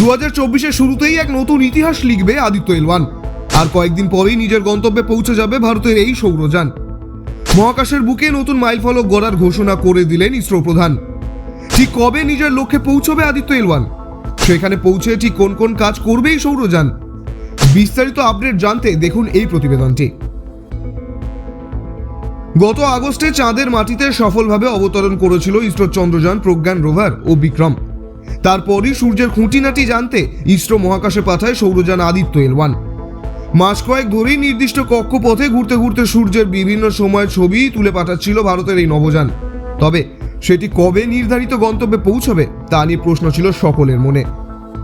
দু হাজার চব্বিশের শুরুতেই এক নতুন ইতিহাস লিখবে আদিত্য এলওয়ান। আর কয়েকদিন পরেই নিজের গন্তব্যে পৌঁছে যাবে ভারতের এই সৌরযান। মহাকাশের বুকে নতুন মাইলফলক গড়ার ঘোষণা করে দিলেন ইসরো প্রধান। ঠিক কবে নিজের লক্ষ্যে পৌঁছবে আদিত্য এলওয়ান? সেখানে পৌঁছে ঠিক কোন কোন কাজ করবে এই সৌরযান? বিস্তারিত আপডেট জানতে দেখুন এই প্রতিবেদনটি। গত আগস্টে চাঁদের মাটিতে সফলভাবে অবতরণ করেছিল ইসরো চন্দ্রযান প্রজ্ঞান রোভার ও বিক্রম। তারপরই সূর্যের খুঁটিনাটি জানতে ইসরো মহাকাশে পাঠায় সৌরযান আদিত্য এল ওয়ান। মাস কয়েক ধরেই নির্দিষ্ট কক্ষপথে ঘুরতে ঘুরতে সূর্যের বিভিন্ন সময়ের ছবি তুলে পাঠাচ্ছিল ভারতের এই নবযান। তবে সেটি কবে নির্ধারিত গন্তব্যে পৌঁছবে, তা নিয়ে প্রশ্ন ছিল সকলের মনে।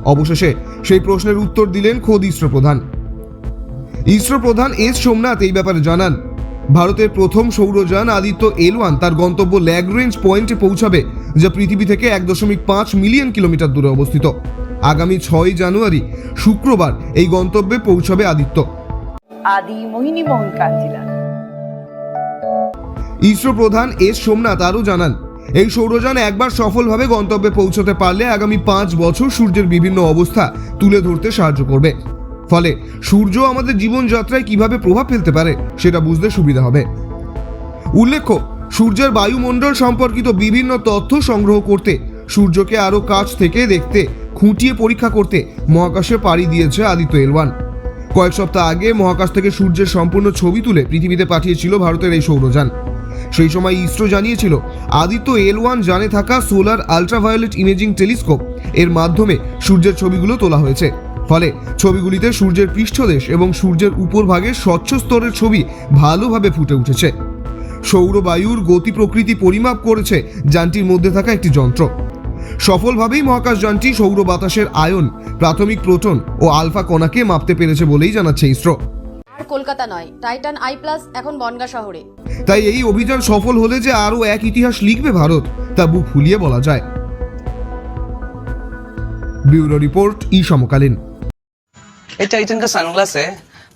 অবশেষে সেই প্রশ্নের উত্তর দিলেন খোদ ইসরো প্রধান। ইসরো প্রধান এস সোমনাথ এই ব্যাপারে জানান, ভারতের প্রথম সৌরযান আদিত্য এল ওয়ান তার গন্তব্য ল্যাগরেঞ্জ পয়েন্টে পৌঁছাবে যা পৃথিবী থেকে এক দশমিক পাঁচ মিলিয়ন কিলোমিটার দূরে অবস্থিত। আগামী ছয় জানুয়ারি শুক্রবার এই গন্তব্যে পৌঁছাবে আদিত্য। আদি মোহিনী মোহন কাঞ্জিলাল। ইসরো প্রধান এস সোমনাথ আরও জানান এই সৌরযান একবার সফলভাবে গন্তব্যে পৌঁছতে পারলে আগামী পাঁচ বছর সূর্যের বিভিন্ন অবস্থা তুলে ধরতে সাহায্য করবে। ফলে সূর্য আমাদের জীবনযাত্রায় কীভাবে প্রভাব ফেলতে পারে সেটা বুঝতে সুবিধা হবে। উল্লেখ্য সূর্যের বায়ুমণ্ডল সম্পর্কিত বিভিন্ন তথ্য সংগ্রহ করতে, সূর্যকে আরও কাছ থেকে দেখতে, খুঁটিয়ে পরীক্ষা করতে মহাকাশে পাড়ি দিয়েছে আদিত্য এলওয়ান। কয়েক সপ্তাহ আগে মহাকাশ থেকে সূর্যের সম্পূর্ণ ছবি তুলে পৃথিবীতে পাঠিয়েছিল ভারতের এই সৌরযান। সেই সময় ইসরো জানিয়েছিল, আদিত্য এল ওয়ান জানে থাকা সোলার আলট্রাভায়োলেট ইমেজিং টেলিস্কোপ, এর মাধ্যমে সূর্যের ছবিগুলো তোলা হয়েছে। ফলে ছবিগুলিতে সূর্যের পৃষ্ঠদেশ এবং সূর্যের উপরভাগের স্বচ্ছ স্তরের ছবি ভালোভাবে ফুটে উঠেছে। সৌরবায়ুর গতি প্রকৃতি পরিমাপ করেছে যানটির মধ্যে থাকা একটি যন্ত্র সফলভাবেই মহাকাশ যানটি সৌর বাতাসের আয়ন প্রাথমিক প্রোটন ও আলফা কণাকে মাপতে পেরেছে বলেই জানাচ্ছে ইসরো আর কলকাতা নয় টাইটান আই প্লাস এখন বনগা শহরে তাই এই অভিযান সফল হলে যে আরও এক ইতিহাস লিখবে ভারত তা বুক ফুলিয়ে বলা যায় ব্যুরো রিপোর্ট ই সমকালীন ये टाइटन का सनग्लास है